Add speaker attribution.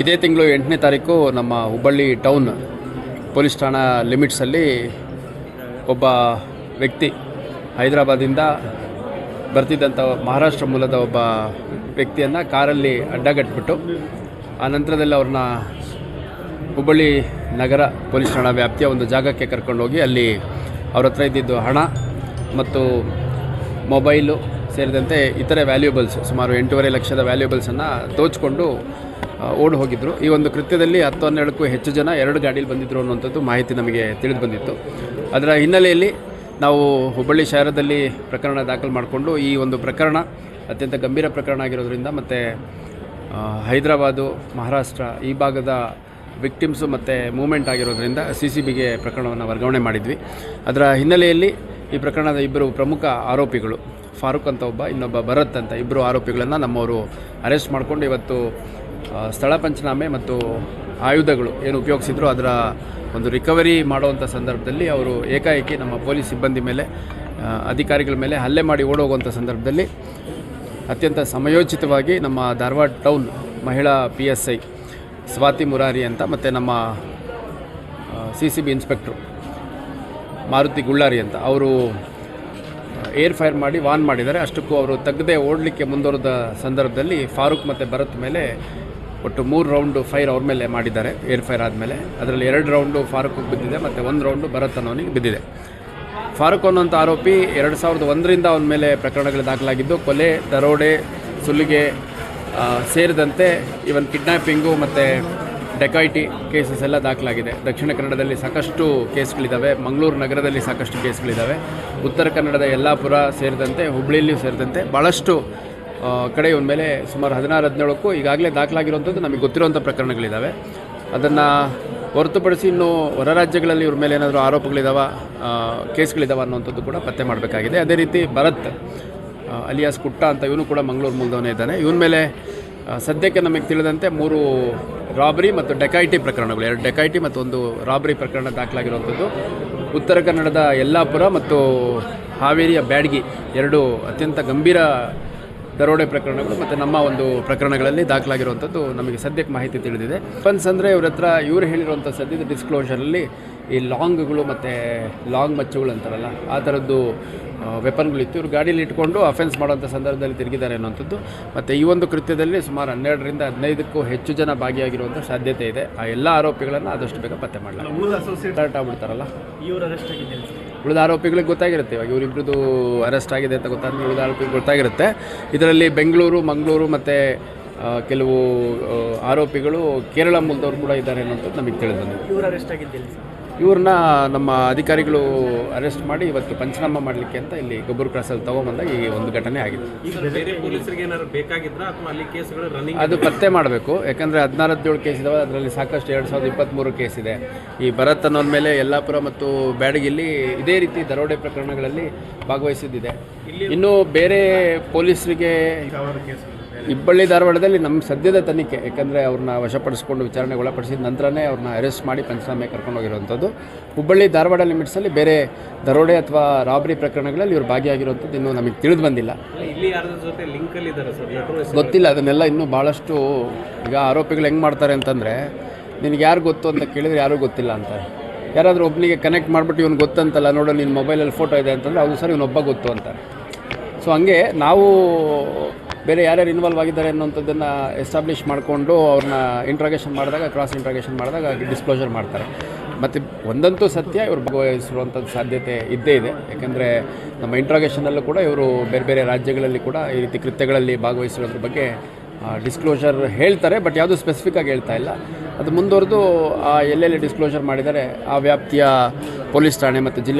Speaker 1: ಇದೇ ತಿಂಗಳು ಎಂಟನೇ ತಾರೀಕು ನಮ್ಮ ಹುಬ್ಬಳ್ಳಿ ಟೌನ್ ಪೊಲೀಸ್ ಠಾಣಾ ಲಿಮಿಟ್ಸಲ್ಲಿ ಒಬ್ಬ ವ್ಯಕ್ತಿ ಹೈದರಾಬಾದಿಂದ ಬರ್ತಿದ್ದಂಥ ಮಹಾರಾಷ್ಟ್ರ ಮೂಲದ ಒಬ್ಬ ವ್ಯಕ್ತಿಯನ್ನು ಕಾರಲ್ಲಿ ಅಡ್ಡಗಟ್ಬಿಟ್ಟು ಆ ನಂತರದಲ್ಲಿ ಅವ್ರನ್ನ ಹುಬ್ಬಳ್ಳಿ ನಗರ ಪೊಲೀಸ್ ಠಾಣಾ ವ್ಯಾಪ್ತಿಯ ಒಂದು ಜಾಗಕ್ಕೆ ಕರ್ಕೊಂಡೋಗಿ ಅಲ್ಲಿ ಅವ್ರ ಹತ್ರ ಇದ್ದಿದ್ದು ಹಣ ಮತ್ತು ಮೊಬೈಲು ಸೇರಿದಂತೆ ಇತರೆ ವ್ಯಾಲ್ಯೂಬಲ್ಸ್, ಸುಮಾರು ಎಂಟೂವರೆ ಲಕ್ಷದ ವ್ಯಾಲ್ಯೂಬಲ್ಸನ್ನು ದೋಚಿಕೊಂಡು ಓಡಿ ಹೋಗಿದ್ದರು ಈ ಒಂದು ಕೃತ್ಯದಲ್ಲಿ ಹತ್ತು ಹನ್ನೆರಡಕ್ಕೂ ಹೆಚ್ಚು ಜನ ಎರಡು ಗಾಡಿಯಲ್ಲಿ ಬಂದಿದ್ದರು ಅನ್ನುವಂಥದ್ದು ಮಾಹಿತಿ ನಮಗೆ ತಿಳಿದು ಬಂದಿತ್ತು. ಅದರ ಹಿನ್ನೆಲೆಯಲ್ಲಿ ನಾವು ಹುಬ್ಬಳ್ಳಿ ಶಹರದಲ್ಲಿ ಪ್ರಕರಣ ದಾಖಲು ಮಾಡಿಕೊಂಡು ಈ ಒಂದು ಪ್ರಕರಣ ಅತ್ಯಂತ ಗಂಭೀರ ಪ್ರಕರಣ ಆಗಿರೋದ್ರಿಂದ ಮತ್ತು ಹೈದರಾಬಾದು, ಮಹಾರಾಷ್ಟ್ರ ಈ ಭಾಗದ ವಿಕ್ಟಿಮ್ಸು ಮತ್ತು ಮೂಮೆಂಟ್ ಆಗಿರೋದ್ರಿಂದ ಸಿ ಸಿ ಬಿಗೆ ಪ್ರಕರಣವನ್ನು ವರ್ಗಾವಣೆ ಮಾಡಿದ್ವಿ. ಅದರ ಹಿನ್ನೆಲೆಯಲ್ಲಿ ಈ ಪ್ರಕರಣದ ಇಬ್ಬರು ಪ್ರಮುಖ ಆರೋಪಿಗಳು, ಫಾರೂಕ್ ಅಂತ ಒಬ್ಬ, ಇನ್ನೊಬ್ಬ ಭರತ್ ಅಂತ ಇಬ್ಬರು ಆರೋಪಿಗಳನ್ನು ನಮ್ಮವರು ಅರೆಸ್ಟ್ ಮಾಡಿಕೊಂಡು ಇವತ್ತು ಸ್ಥಳ ಪಂಚನಾಮೆ ಮತ್ತು ಆಯುಧಗಳು ಏನು ಉಪಯೋಗಿಸಿದ್ರು ಅದರ ಒಂದು ರಿಕವರಿ ಮಾಡುವಂಥ ಸಂದರ್ಭದಲ್ಲಿ ಅವರು ಏಕಾಏಕಿ ನಮ್ಮ ಪೊಲೀಸ್ ಸಿಬ್ಬಂದಿ ಮೇಲೆ ಅಧಿಕಾರಿಗಳ ಮೇಲೆ ಹಲ್ಲೆ ಮಾಡಿ ಓಡೋಗುವಂಥ ಸಂದರ್ಭದಲ್ಲಿ ಅತ್ಯಂತ ಸಮಯೋಚಿತವಾಗಿ ನಮ್ಮ ಧಾರವಾಡ ಟೌನ್ ಮಹಿಳಾ P S I Swati Murari ಅಂತ ಮತ್ತು ನಮ್ಮ C C B inspector Maruti Gullari ಅಂತ ಅವರು ಏರ್ ಫೈರ್ ಮಾಡಿ ವಾನ್ ಮಾಡಿದ್ದಾರೆ. ಅಷ್ಟಕ್ಕೂ ಅವರು ತೆಗ್ದೇ ಓಡಲಿಕ್ಕೆ ಮುಂದುವರೆದ ಸಂದರ್ಭದಲ್ಲಿ ಫಾರೂಕ್ ಮತ್ತು ಭರತ್ ಮೇಲೆ ಒಟ್ಟು ಮೂರು ರೌಂಡು ಫೈರ್ ಅವ್ರ ಮೇಲೆ ಮಾಡಿದ್ದಾರೆ. ಏರ್ ಫೈರ್ ಆದಮೇಲೆ. ಅದರಲ್ಲಿ ಎರಡು ರೌಂಡು ಫಾರೂಕ್ಗೆ ಬಿದ್ದಿದೆ ಮತ್ತು ಒಂದು ರೌಂಡು ಭರತ್ ಅನ್ನೋನಿಗೆ ಬಿದ್ದಿದೆ. ಫಾರೂಕ್ ಅನ್ನೋಂಥ ಆರೋಪಿ ಎರಡು ಸಾವಿರದ ಒಂದರಿಂದ ಅವನ ಮೇಲೆ ಪ್ರಕರಣಗಳು ದಾಖಲಾಗಿದ್ದು, ಕೊಲೆ, ದರೋಡೆ, ಸುಲಿಗೆ ಸೇರಿದಂತೆ ಇವನ್ ಕಿಡ್ನ್ಯಾಪಿಂಗು ಮತ್ತು ಡೆಕಾಯಿಟಿ ಕೇಸಸ್ ಎಲ್ಲ ದಾಖಲಾಗಿದೆ. ದಕ್ಷಿಣ ಕನ್ನಡದಲ್ಲಿ ಸಾಕಷ್ಟು ಕೇಸ್ಗಳಿದ್ದಾವೆ ಮಂಗಳೂರು ನಗರದಲ್ಲಿ ಸಾಕಷ್ಟು ಕೇಸ್ಗಳಿದ್ದಾವೆ ಉತ್ತರ ಕನ್ನಡದ ಯಲ್ಲಾಪುರ ಸೇರಿದಂತೆ ಹುಬ್ಬಳ್ಳಿಯಲ್ಲಿಯೂ ಸೇರಿದಂತೆ ಭಾಳಷ್ಟು ಕಡೆ ಇವನ ಮೇಲೆ ಸುಮಾರು ಹದಿನಾರು, ಹದಿನೇಳಕ್ಕೂ ಈಗಾಗಲೇ ದಾಖಲಾಗಿರುವಂಥದ್ದು ನಮಗೆ ಗೊತ್ತಿರುವಂಥ ಪ್ರಕರಣಗಳಿದ್ದಾವೆ ಅದನ್ನು ಹೊರತುಪಡಿಸಿ ಇನ್ನು ಹೊರ ರಾಜ್ಯಗಳಲ್ಲಿ ಇವ್ರ ಮೇಲೆ ಏನಾದರೂ ಆರೋಪಗಳಿದಾವ ಕೇಸ್ಗಳಿದ್ದಾವೆ ಅನ್ನುವಂಥದ್ದು ಕೂಡ ಪತ್ತೆ ಮಾಡಬೇಕಾಗಿದೆ. ಅದೇ ರೀತಿ ಭರತ್ ಅಲಿಯಾಸ್ ಕುಟ್ಟ ಅಂತ ಇವನು ಕೂಡ ಮಂಗಳೂರು ಮೂಲದವನೇ ಇದ್ದಾನೆ. ಇವನ ಮೇಲೆ ಸದ್ಯಕ್ಕೆ ನಮಗೆ ತಿಳಿದಂತೆ ಮೂರು ರಾಬರಿ ಮತ್ತು ಡೆಕಾಯಿಟಿ ಪ್ರಕರಣಗಳು, ಎರಡು ಡೆಕಾಯಿಟಿ ಮತ್ತು ಒಂದು ರಾಬರಿ ಪ್ರಕರಣ ದಾಖಲಾಗಿರುವಂಥದ್ದು. ಉತ್ತರ ಕನ್ನಡದ ಯಲ್ಲಾಪುರ ಮತ್ತು ಹಾವೇರಿಯ ಬ್ಯಾಡ್ಗಿ, ಎರಡು ಅತ್ಯಂತ ಗಂಭೀರ ದರೋಡೆ ಪ್ರಕರಣಗಳು ಮತ್ತು ನಮ್ಮ ಒಂದು ಪ್ರಕರಣಗಳಲ್ಲಿ ದಾಖಲಾಗಿರುವಂಥದ್ದು ನಮಗೆ ಸದ್ಯಕ್ಕೆ ಮಾಹಿತಿ ತಿಳಿದಿದೆ. ಫನ್ಸ್ ಅಂದರೆ ಇವ್ರ ಹತ್ರ ಇವರು ಹೇಳಿರುವಂಥ ಸದ್ಯದ ಡಿಸ್ಕ್ಲೋಷರಲ್ಲಿ ಈ ಲಾಂಗ್ಗಳು ಮತ್ತು ಲಾಂಗ್ ಮಚ್ಚುಗಳು ಅಂತಾರಲ್ಲ ಆ ಥರದ್ದು ವೆಪನ್ಗಳಿತ್ತು ಇವರು ಗಾಡೀಲಿ ಇಟ್ಕೊಂಡು ಅಫೆನ್ಸ್ ಮಾಡುವಂಥ ಸಂದರ್ಭದಲ್ಲಿ ತಿರುಗಿದ್ದಾರೆ ಅನ್ನೋಂಥದ್ದು ಮತ್ತು ಈ ಒಂದು ಕೃತ್ಯದಲ್ಲಿ ಸುಮಾರು ಹನ್ನೆರಡರಿಂದ ಹದಿನೈದಕ್ಕೂ ಹೆಚ್ಚು ಜನ ಭಾಗಿಯಾಗಿರುವಂಥ ಸಾಧ್ಯತೆ ಇದೆ. ಆ ಎಲ್ಲ ಆರೋಪಿಗಳನ್ನು ಆದಷ್ಟು ಬೇಗ ಪತ್ತೆ ಮಾಡಲ್ಲ
Speaker 2: ಉಳಿದ ಅಸೋಸಿಯೇಟ್
Speaker 1: ಆಗ್ಬಿಡ್ತಾರಲ್ಲ.
Speaker 2: ಇವರು ಅರೆಸ್ಟ್ ಆಗಿದ್ದೇನೆ
Speaker 1: ಉಳಿದ ಆರೋಪಿಗಳಿಗೆ ಗೊತ್ತಾಗಿರುತ್ತೆ. ಇವಾಗ ಇವರಿಬ್ಬರದು ಅರೆಸ್ಟ್ ಆಗಿದೆ ಅಂತ ಗೊತ್ತಾದ ಉಳಿದ ಆರೋಪಿಗೆ ಗೊತ್ತಾಗಿರುತ್ತೆ. ಇದರಲ್ಲಿ ಬೆಂಗಳೂರು, ಮಂಗಳೂರು ಮತ್ತು ಕೆಲವು ಆರೋಪಿಗಳು ಕೇರಳ ಮೂಲದವರು ಕೂಡ ಇದ್ದಾರೆ ಅನ್ನೋದು ನಮಗೆ ತಿಳಿದು ಬಂದಿದೆ. ಇವ್ರನ್ನ ನಮ್ಮ ಅಧಿಕಾರಿಗಳು ಅರೆಸ್ಟ್ ಮಾಡಿ ಇವತ್ತು ಪಂಚನಾಮ ಮಾಡಲಿಕ್ಕೆ ಅಂತ ಇಲ್ಲಿ ಗೊಬ್ಬರ ಕ್ರಾಸಲ್ಲಿ ತಗೊಂಬಂದಾಗ ಈ ಒಂದು ಘಟನೆ ಆಗಿದೆ.
Speaker 2: ಈಗ ಬೇರೆ ಪೊಲೀಸರಿಗೆ ಏನಾದ್ರು ಬೇಕಾಗಿದ್ರ? ಅಥವಾ ಅಲ್ಲಿ ಕೇಸ್ಗಳು ರನ್ನಿಂಗ್
Speaker 1: ಅದು ಪತ್ತೆ ಮಾಡಬೇಕು. ಯಾಕಂದರೆ ಹದಿನಾರು ಹದಿನೇಳು ಕೇಸ್ ಇದಾವೆ. ಅದರಲ್ಲಿ ಸಾಕಷ್ಟು ಎರಡು ಸಾವಿರದ ಇಪ್ಪತ್ತ್ಮೂರು ಕೇಸ್ ಇದೆ. ಈ ಭರತ್ ಅನ್ನೋದ ಮೇಲೆ ಯಲ್ಲಾಪುರ ಮತ್ತು ಬ್ಯಾಡಗಿಲ್ಲಿ ಇದೇ ರೀತಿ ದರೋಡೆ ಪ್ರಕರಣಗಳಲ್ಲಿ ಭಾಗವಹಿಸಿದ್ದಿದೆ. ಇನ್ನು ಬೇರೆ ಪೊಲೀಸರಿಗೆ ಹುಬ್ಬಳ್ಳಿ ಧಾರವಾಡದಲ್ಲಿ ನಮ್ಮ ಸದ್ಯದ ತನಿಖೆ ಯಾಕಂದರೆ ಅವ್ರನ್ನ ವಶಪಡಿಸ್ಕೊಂಡು ವಿಚಾರಣೆಗೆ ಒಳಪಡಿಸಿದ ನಂತರನೇ ಅವ್ರನ್ನ ಅರೆಸ್ಟ್ ಮಾಡಿ ಪಂಚನಾಮೆ ಕರ್ಕೊಂಡೋಗಿರುವಂಥದ್ದು ಹುಬ್ಬಳ್ಳಿ ಧಾರವಾಡ ಲಿಮಿಟ್ಸಲ್ಲಿ ಬೇರೆ ದರೋಡೆ ಅಥವಾ ರಾಬರಿ ಪ್ರಕರಣಗಳಲ್ಲಿ ಇವರು ಭಾಗಿಯಾಗಿರುವಂಥದ್ದು ಇನ್ನೂ ನಮಗೆ ತಿಳಿದು ಬಂದಿಲ್ಲ. ಗೊತ್ತಿಲ್ಲ ಅದನ್ನೆಲ್ಲ ಇನ್ನೂ ಭಾಳಷ್ಟು ಈಗ ಆರೋಪಿಗಳು ಹೆಂಗೆ ಮಾಡ್ತಾರೆ ಅಂತಂದರೆ ನಿನಗೆ ಯಾರು ಗೊತ್ತು ಅಂತ ಕೇಳಿದರೆ ಯಾರೂ ಗೊತ್ತಿಲ್ಲ ಅಂತಾರೆ ಯಾರಾದರೂ ಒಬ್ಬನಿಗೆ ಕನೆಕ್ಟ್ ಮಾಡಿಬಿಟ್ಟು ಇವ್ನು ಗೊತ್ತಂತಲ್ಲ ನೋಡು ನಿನ್ನ ಮೊಬೈಲಲ್ಲಿ ಫೋಟೋ ಇದೆ ಅಂತಂದರೆ ಅದು ಸರ್ ಇವನೊಬ್ಬ ಗೊತ್ತು ಅಂತಾರೆ ಸೊ ಹಂಗೆ ನಾವು ಬೇರೆ ಯಾರ್ಯಾರು ಇನ್ವಾಲ್ವ್ ಆಗಿದ್ದಾರೆ ಅನ್ನೋಂಥದ್ದನ್ನು ಎಸ್ಟಾಬ್ಲಿಷ್ ಮಾಡಿಕೊಂಡು ಅವ್ರನ್ನ ಇಂಟ್ರಾಗೇಷನ್ ಮಾಡಿದಾಗ ಕ್ರಾಸ್ ಇಂಟ್ರಾಗೇಷನ್ ಮಾಡಿದಾಗ ಡಿಸ್ಕ್ಲೋಷರ್ ಮಾಡ್ತಾರೆ. ಮತ್ತು ಒಂದಂತೂ ಸತ್ಯ, ಇವರು ಭಾಗವಹಿಸಿರುವಂಥದ್ದು ಸಾಧ್ಯತೆ ಇದ್ದೇ ಇದೆ. ಯಾಕೆಂದರೆ ನಮ್ಮ ಇಂಟ್ರಾಗೇಷನಲ್ಲೂ ಕೂಡ ಇವರು ಬೇರೆ ಬೇರೆ ರಾಜ್ಯಗಳಲ್ಲಿ ಕೂಡ ಈ ರೀತಿ ಕೃತ್ಯಗಳಲ್ಲಿ ಭಾಗವಹಿಸಿರೋದ್ರ ಬಗ್ಗೆ ಡಿಸ್ಕ್ಲೋಷರ್ ಹೇಳ್ತಾರೆ ಬಟ್ ಯಾವುದು ಸ್ಪೆಸಿಫಿಕ್ ಆಗಿ ಹೇಳ್ತಾ ಇಲ್ಲ. ಅದು ಮುಂದುವರೆದು ಆ ಎಲ್ಲೆಲ್ಲಿ ಡಿಸ್ಕ್ಲೋಷರ್ ಮಾಡಿದ್ದಾರೆ, ಆ ವ್ಯಾಪ್ತಿಯ ಪೊಲೀಸ್ ಠಾಣೆ ಮತ್ತು ಜಿಲ್ಲೆ